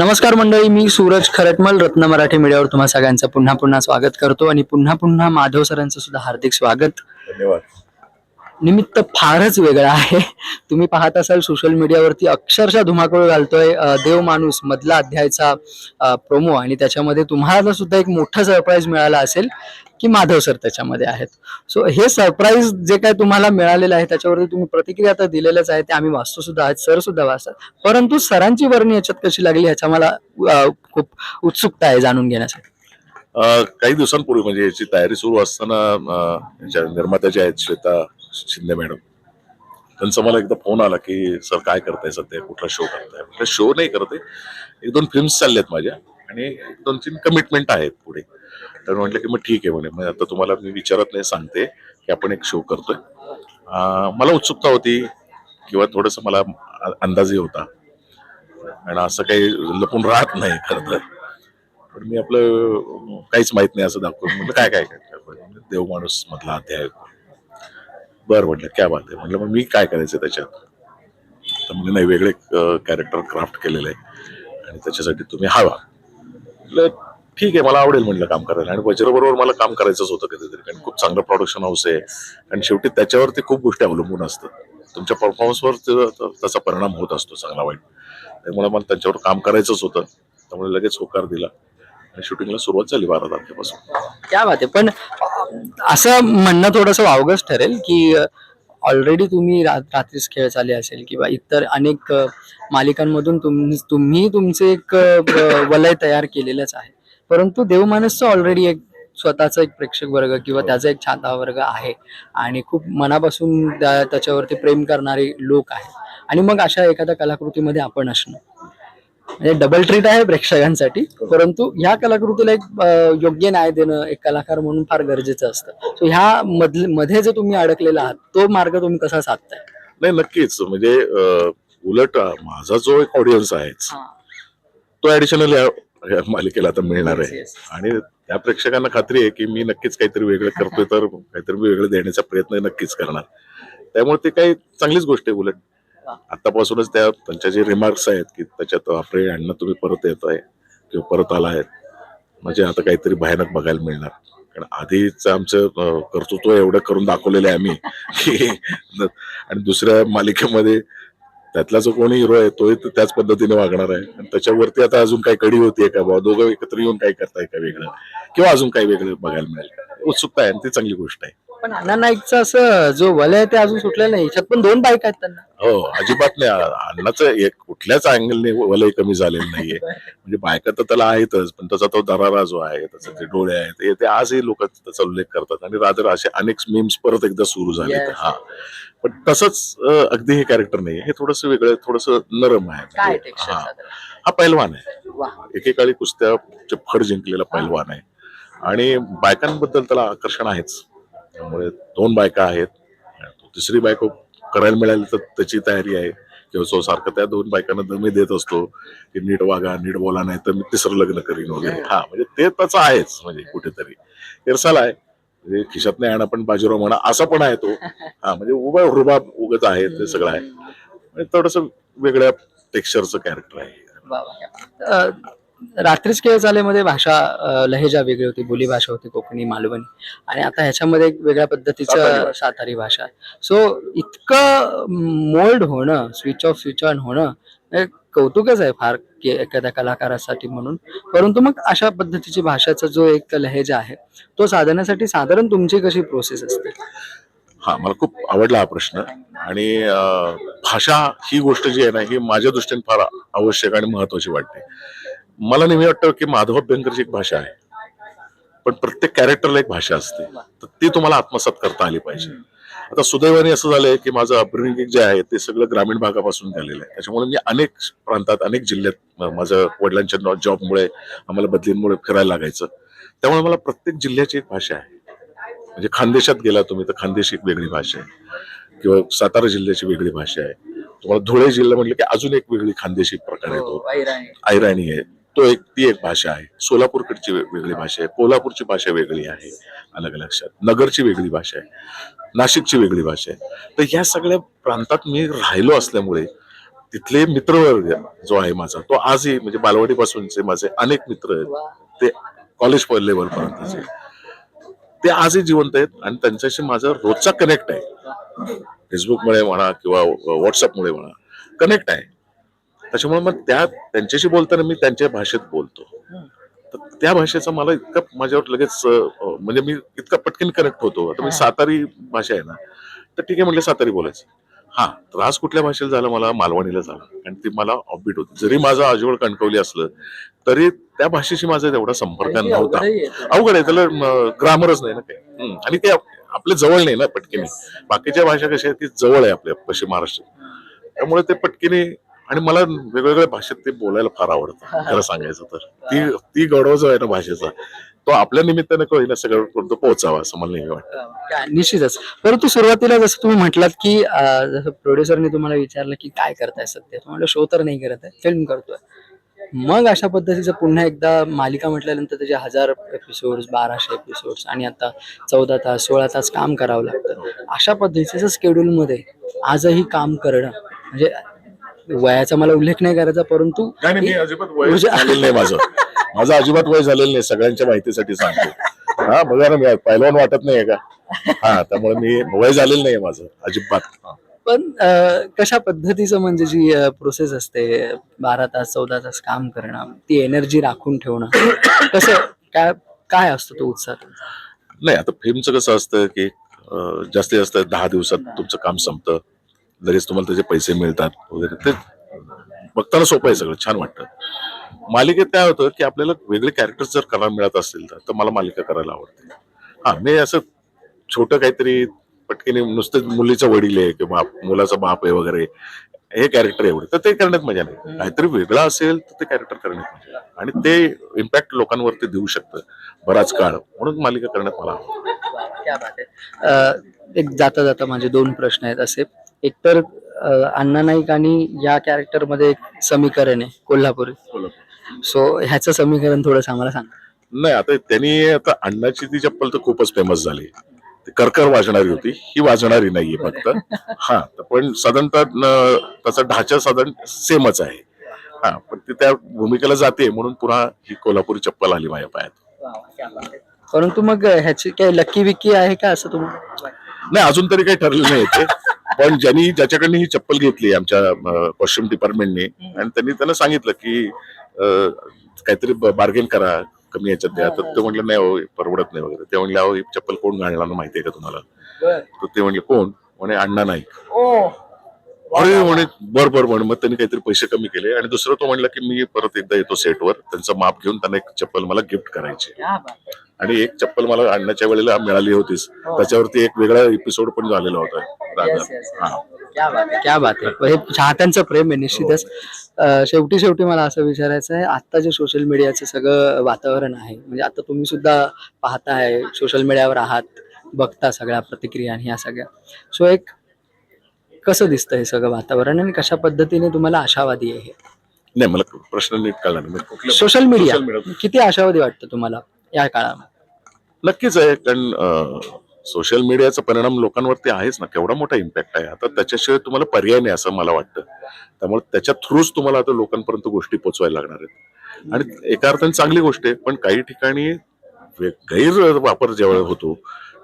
नमस्कार मंडळी मी सूरज खरटमल रत्न मराठी मीडियावर तुम्हा सगळ्यांचं पुन्हा पुन्हा स्वागत करतो आणि पुन्हा पुन्हा माधव सरांचं सुद्धा हार्दिक स्वागत. धन्यवाद. निमित्त फारच वेगळं आहे. तुम्ही पाहत असाल सोशल मीडियावरती अक्षरशः धुमाकूळ घालतोय देव माणूस मधला अध्यायचा प्रोमो आणि त्याच्यामध्ये तुम्हाला सुद्धा एक मोठं सरप्राईज मिळाला असेल की माधव सर त्याच्यामध्ये आहेत. सो हे सरप्राईज जे काय तुम्हाला मिळालेलं आहे त्याच्यावरती तुम्ही प्रतिक्रिया तर दिलेल्याच आहे ते आम्ही वाचतो सुद्धा आहेत सर सुद्धा वाचतात. परंतु सरांची वर्णी याच्यात कशी लागली ह्याच्या मला खूप उत्सुकता आहे जाणून घेण्यासाठी. काही दिवसांपूर्वी म्हणजे याची तयारी सुरू असताना अं, निर्मात्या ज्या आहेत श्वेता शिंदे मॅडम. त्यांचा मला एकदा फोन आला की सर काय करताय सध्या? कुठला शो करताय? म्हटलं शो नाही करते एक दोन फिल्म्स चालल्यात माझ्या आणि एक दोन तीन कमिटमेंट आहेत पुढे. तर म्हटलं की मग ठीक आहे म्हणे. मग आता तुम्हाला मी विचारत नाही सांगते की आपण एक शो करतोय. मला उत्सुकता होती किंवा थोडस मला अंदाजही होता. आणि असं काही लपून राहत नाही खरं तर. पण मी आपलं काहीच माहीत नाही असं दाखवून म्हटलं काय काय काय देव माणूस मधला अध्याय बरं म्हटलं काय बात आहे. म्हटलं मग मी काय करायचं त्याच्यात? तर म्हणजे नाही वेगळे कॅरेक्टर क्राफ्ट केलेलं आहे. आणि त्याच्यासाठी तुम्ही हवा. म्हटलं ठीक आहे मला आवडेल म्हटलं काम करायला. आणि वज्रबरोबर मला काम करायचंच होतं कधीतरी कारण खूप चांगलं प्रोडक्शन हाऊस आहे. आणि शेवटी त्याच्यावरती खूप गोष्टी अवलंबून असतात. तुमच्या परफॉर्मन्सवर त्याचा परिणाम होत असतो चांगला वाईट. त्यामुळे मला त्यांच्यावर काम करायचंच होतं. त्यामुळे लगेच होकार दिला. आणि शूटिंगला सुरुवात झाली बारा तारखेपासून. त्या बात आहे. पण असं म्हणणं थोडंसं वावगच ठरेल की ऑलरेडी तुम्ही रा- रात्रीच खेळ चाले असेल किंवा इतर अनेक मालिकांमधून तुम तुम्ही तुमचे एक वलय तयार केलेलंच आहे. परंतु देवमानसचं ऑलरेडी एक स्वतःचा एक प्रेक्षक वर्ग किंवा त्याचा एक छाता वर्ग आहे आणि खूप मनापासून त्या- त्याच्यावरती प्रेम करणारे लोक आहेत. आणि मग अशा एखाद्या कलाकृतीमध्ये आपण असणं. म्हणजे डबल ट्रीट आहे प्रेक्षकांसाठी. परंतु ह्या कलाकृतीला एक योग्य न्याय देणं एक कलाकार म्हणून फार गरजेचं असतं. सो ह्या मधले मध्ये जे तुम्ही अडकलेला आहात तो मार्ग तुम्ही कसा साधताय? नाही नक्कीच. म्हणजे उलट माझा जो एक ऑडियन्स आहे तो ऍडिशनल या मालिकेला आता मिळणार आहे. आणि त्या प्रेक्षकांना खात्री आहे की मी नक्कीच काहीतरी वेगळं करतोय तर काहीतरी वेगळं देण्याचा प्रयत्न नक्कीच करणार. त्यामुळे ते काही चांगलीच गोष्ट आहे उलट. आतापासूनच त्या त्यांच्या जे रिमार्क्स आहेत की त्याच्यात आपले अण्णा तुम्ही परत येत आहे किंवा परत आला आहे. म्हणजे आता काहीतरी भयानक बघायला मिळणार. कारण आधीच आमचं कर्तृत्व एवढं करून दाखवलेलं आहे आम्ही की आणि दुसऱ्या मालिकेमध्ये त्यातला जो कोणी हिरो आहे तोही तर त्याच पद्धतीने वागणार आहे. आणि त्याच्यावरती आता अजून काही कडी होतीये का बाबा दोघं एकत्र येऊन काय करताय का वेगळं? किंवा अजून काही वेगळं बघायला मिळेल? उत्सुकता आहे आणि ती चांगली गोष्ट आहे. पण अण्णा नाईकचं असं जो वलय आहे ते अजून सुटलेलं नाही. ह्याच्यात पण दोन बाईक आहेत त्यांना. हो अजिबात नाही. अन्नाचं एक कुठल्याच अँगलने वलय कमी झालेलं नाहीये. म्हणजे बायका तर त्याला आहेतच पण त्याचा तो दरारा जो आहे त्याचे जे डोळे आहेत हे- ते आजही लोक त्याचा उल्लेख करतात. आणि रादर असे अनेक मीम्स परत एकदा सुरू झाले Yes. हा. पण तसंच अं, अगदी हे कॅरेक्टर नाही हे थोडस वेगळं थोडस नरम आहे. काय म्हणजे, टेक्स्चर हा. हा पैलवान आहे. एकेकाळी कुस्त्याचे फड जिंकलेला पैलवान आहे. आणि बायकांबद्दल त्याला आकर्षण आहेच. त्यामुळे दोन बायका आहेत. तिसरी बायको करायला मिळाली तर त्याची तयारी आहे. किंवा तो सारखं त्या दोन बायकांना दमी देत असतो की नीट वागा नीट बोला नाही तर मी तिसरं लग्न करीन वगैरे. हा म्हणजे ते त्याचं आहेच म्हणजे कुठेतरी. इरसाल आहे. म्हणजे खिशात नाही आणा पण बाजीराव म्हणा असा पण आहे तो. हा म्हणजे उभा रुबाब उगत आहे ते सगळं आहे. म्हणजे थोडस वेगळ्या टेक्स्चरचं कॅरेक्टर आहे. रात्रीच खेळ चालेमध्ये भाषा लहेजा वेगळी होती बोली भाषा होती कोकणी मालवणी. आणि आता ह्याच्यामध्ये एक वेगळ्या पद्धतीचं. सातारी भाषा. सो इतकं मोल्ड होणं स्विच ऑफ स्विच ऑन होणं कौतुकच आहे फार की एखाद्या कलाकारासाठी म्हणून. परंतु मग अशा पद्धतीची भाषाचा जो एक लहेजा आहे तो साधण्यासाठी साधारण तुमची कशी प्रोसेस असते? हा मला खूप आवडला हा प्रश्न. आणि भाषा ही गोष्ट जी आहे ना ही माझ्या दृष्टीने फार आवश्यक आणि महत्वाची वाटते. मला नेहमी वाटतं की माधव अभ्यंकरची एक भाषा आहे. पण प्रत्येक कॅरेक्टरला एक भाषा असते. तर ती तुम्हाला आत्मसात करता आली पाहिजे. आता सुदैवाने असं झालंय की माझं अपब्रिंगिंग जे आहे ते सगळं ग्रामीण भागापासून झालेलं आहे. त्याच्यामुळे मी अनेक प्रांतात अनेक जिल्ह्यात म- माझं वडिलांच्या जॉबमुळे आम्हाला बदलींमुळे फिरायला लागायचं. त्यामुळे मला प्रत्येक जिल्ह्याची एक भाषा आहे. म्हणजे खानदेशात गेला तुम्ही तर खानदेशी एक वेगळी भाषा आहे. किंवा सातारा जिल्ह्याची वेगळी भाषा आहे. तुम्हाला धुळे जिल्हा म्हटलं की अजून एक वेगळी खानदेशी प्रकार येतो ऐराणी आहे. तो एक ती एक भाषा आहे. सोलापूरकडची वेगळी भाषा आहे. कोल्हापूरची भाषा वेगळी आहे. अलग लक्षात नगरची वेगळी भाषा आहे. नाशिकची वेगळी भाषा आहे. तर या सगळ्या प्रांतात मी राहिलो असल्यामुळे तिथले मित्रवर्ग जो आहे माझा तो आजही म्हणजे बालवाडीपासूनचे माझे अनेक मित्र आहेत. ते कॉलेज लेवल पर्यंतचे. ते आजही जिवंत आहेत आणि त्यांच्याशी माझा रोजचा कनेक्ट आहे. फेसबुकमुळे म्हणा किंवा व्हॉट्सअपमुळे म्हणा. कनेक्ट आहे. त्याच्यामुळे मग त्या त्यांच्याशी बोलताना मी त्यांच्या भाषेत बोलतो. तर त्या भाषेचा मला इतका माझ्यावर लगेच म्हणजे मी इतका पटकन कनेक्ट होतो. आता मी सातारी भाषा आहे ना तर ठीक आहे म्हटलं सातारी बोलायचं. हा त्रास कुठल्या भाषेला झाला मला? मालवणीला झाला. आणि ती मला ऑफबीट होती. जरी माझं आजवळ कणकवली असलं तरी त्या भाषेशी माझा तेवढा संपर्क नव्हता. अवघड आहे. त्याला ग्रामरच नाही ना काही. आणि ते आप- आपल्या जवळ नाही ना पटकिनी. बाकीच्या भाषा कशा आहेत ती जवळ आहे आपल्या पश्चिम महाराष्ट्र त्यामुळे ते पटकिनी आणि मला वेगवेगळ्या भाषेत ते बोलायला फार आवडतं. खरं सांगायचं तर. ती ती गौरव जो आहे ना भाषेचा. तो आपल्या निमित्तानं कळीना सगळ्यांपर्यंत पोहोचावा असं मला नेहमी वाटतं. निश्चितच. परंतु सुरुवातीला जसं तुम्ही म्हटलात की जसं प्रोड्युसरने तुम्हाला विचारलं की काय करताय सध्या? तुम्हाला शो तर नाही करत आहे फिल्म करतोय. मग अशा पद्धतीचं पुन्हा एकदा मालिका म्हटल्यानंतर त्याचे हजार एपिसोड्स बाराशे एपिसोड्स आणि आता चौदा तास सोळा तास काम करावं लागतं. अशा पद्धतीचं स्केड्यूलमध्ये आजही काम करणं म्हणजे वयाचा मला उल्लेख नाही करायचा परंतु नाही नाही, मी अजिबात वय ऊर्जा- झालेलं नाही माझं माझं अजिबात वय झालेलं नाही सगळ्यांच्या माहितीसाठी सांगतो हा बघा ना मी पहिलवान वाटत नाहीये का हा त्यामुळे मी वय झालेलं नाही माझं अजिबात हा. पण अं, कशा पद्धतीचं म्हणजे जी प्रोसेस असते बारा तास चौदा तास काम करणं ती एनर्जी राखून ठेवणं कसं काय काय असतो तो उत्साह तुमचा? नाही आता फिल्मचं कसं असतं की अं, जास्तीत जास्त दहा दिवसात तुमचं काम संपतं लगेच तुम्हाला त्याचे पैसे मिळतात वगैरे. ते बघताना सोपं आहे सगळं छान वाटतं. मालिकेत काय होतं की आपल्याला वेगळे कॅरेक्टर्स जर करायला मिळत असतील तर मला मालिका करायला आवडते. हा मी असं छोटं काहीतरी पटकीने नुसतं मुलीचा वडील आहे किंवा मुलाचा बाप आहे वगैरे हे कॅरेक्टर एवढे. तर ते करण्यात मजा नाही. काहीतरी वेगळं असेल तर ते कॅरेक्टर करण्यात मजा. आणि ते इम्पॅक्ट लोकांवरती देऊ शकतं बराच काळ. म्हणून मालिका करण्यात मला आवडतं. एक जाता जाता माझे दोन प्रश्न आहेत असे. एक तर अं, अण्णा नाईक आणि या कॅरेक्टरमध्ये एक समीकरण आहे कोल्हापुरी. सो ह्याचं समीकरण थोडं आम्हाला सांग. नाही आता त्यांनी आता अण्णाची ती चप्पल तर खूपच फेमस झाली. ती करकर वाजणारी होती ही वाजणारी नाहीये फक्त. हा पण साधारणतः त्याचा ढाचा साधारण सेमच आहे. हा पण ती त्या भूमिकेला जाते म्हणून पुन्हा ही कोल्हापुरी चप्पल आली माझ्या पायात. परंतु मग ह्याची काही लक्की विक्की आहे का असं तुम्हाला? नाही अजून तरी काही ठरलेलं नाही ते. पण ज्यांनी ज्याच्याकडनं ही चप्पल घेतली आमच्या कॉस्ट्युम डिपार्टमेंटने आणि त्यांनी त्यांना सांगितलं की काहीतरी बार्गेन करा कमी याच्यात द्या. तर ते म्हटलं नाही हो परवडत नाही वगैरे. ते म्हणले अहो ही चप्पल कोण घालणार माहिती आहे का तुम्हाला? तर ते म्हणले कोण? म्हणे अण्णा नाही अरे म्हणे बर बर म्हणे मग त्यांनी काहीतरी पैसे कमी केले. आणि दुसरं तो म्हणला की मी परत एकदा येतो सेटवर. त्यांचं माप घेऊन त्यांना एक चप्पल मला गिफ्ट करायची आणि एक चप्पल मला आणण्याच्या वेळेला मिळाली होतीच. त्याच्यावरती एक वेगळा एपिसोड पण झालेला होता. हा. क्या बात आहे हे. चाहत्यांचं प्रेम आहे निश्चितच. अं, शेवटी शेवटी मला असं विचारायचं आहे आता जे सोशल मीडियाचं सगळं वातावरण आहे म्हणजे आता तुम्ही सुद्धा पाहताय सोशल मीडियावर आहात बघता सगळ्या प्रतिक्रिया आणि ह्या सगळ्या. सो एक कसं दिसतं हे सगळं वातावरण आणि कशा पद्धतीने तुम्हाला आशावादी आहे हे? नाही मला प्रश्न नीट कळला नाही. Social media. किती आशावादी वाटतं तुम्हाला या काळामध्ये? नक्कीच आहे कारण सोशल मीडियाचा परिणाम लोकांवरती आहेच ना. केवढा मोठा इम्पॅक्ट आहे. आता त्याच्याशिवाय तुम्हाला पर्याय नाही असं मला वाटतं. त्यामुळे त्याच्या थ्रूच तुम्हाला आता लोकांपर्यंत गोष्टी पोचवायला लागणार आहेत. आणि एका अर्थाने चांगली गोष्ट आहे पण काही ठिकाणी वे- गैरवापर ज्यावेळेला होतो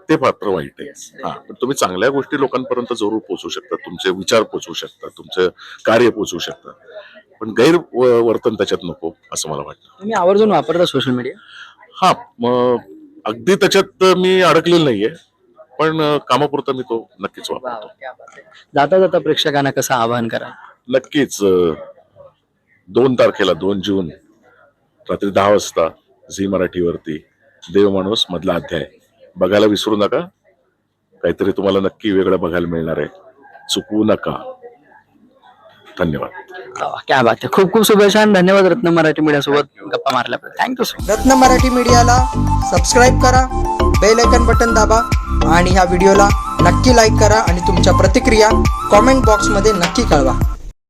ते मात्र वाईट आहे. हा पण तुम्ही चांगल्या गोष्टी लोकांपर्यंत जरूर पोचवू शकता. तुमचे विचार पोचवू शकता. तुमचं कार्य पोचवू शकता. पण गैर वर्तन त्याच्यात नको असं मला वाटतं. तुम्ही आवर्जून वापरता सोशल मीडिया हा मग अगदी त्याच्यात मी अडकलेलो नाहीये. पण कामापुरता मी तो नक्कीच वापरतो. जाता जाता प्रेक्षकांना कसं आवाहन करा? नक्कीच दोन तारखेला दोन जून रात्री दहा वाजता झी मराठीवरती देवमाणूस मधला अध्याय. बघायला विसरू नका. काहीतरी तुम्हाला नक्की वेगळं बघायला मिळणार आहे. चुकवू नका. धन्यवाद. वा, क्या बात आहे खूप खूप शुभेच्छा आणि धन्यवाद रत्न मराठी मीडिया सोबत गप्पा मारल्याबद्दल थँक्यू सो रत्न मराठी मीडियाला सबस्क्राईब करा बेल आयकन बटन दाबा आणि ह्या व्हिडिओला नक्की लाईक करा आणि तुमच्या प्रतिक्रिया कॉमेंट बॉक्समध्ये नक्की कळवा.